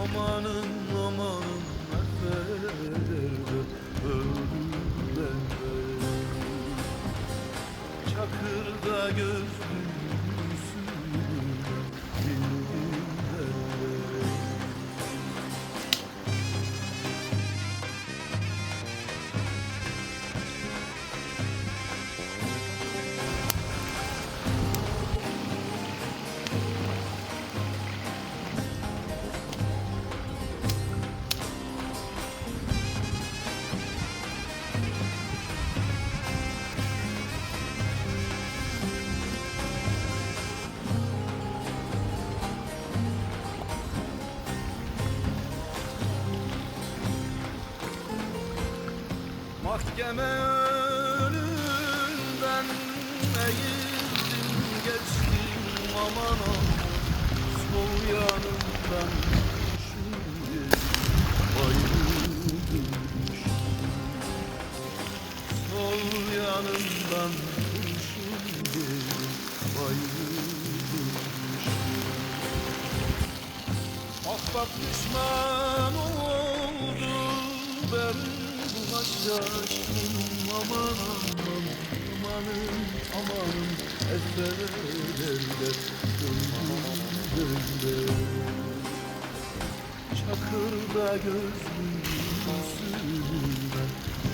Amanın amanın nerede öldüler Çakırda gözlüsün Mahkeme önünden eğildim geçtim aman aman. Sol yanımdan şimdi ayrıldım Sol yanımdan şimdi ayrıldım Ahbap düşman yaşaşım aman aman amanın amanın ezberlerde gönlümde Çakırda gözlüsünden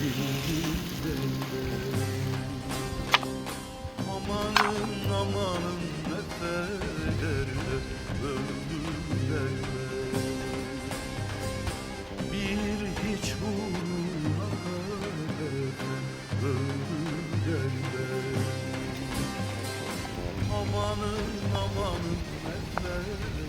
bildiğinde Amanın amanın efelerde öldü amanın amanın eller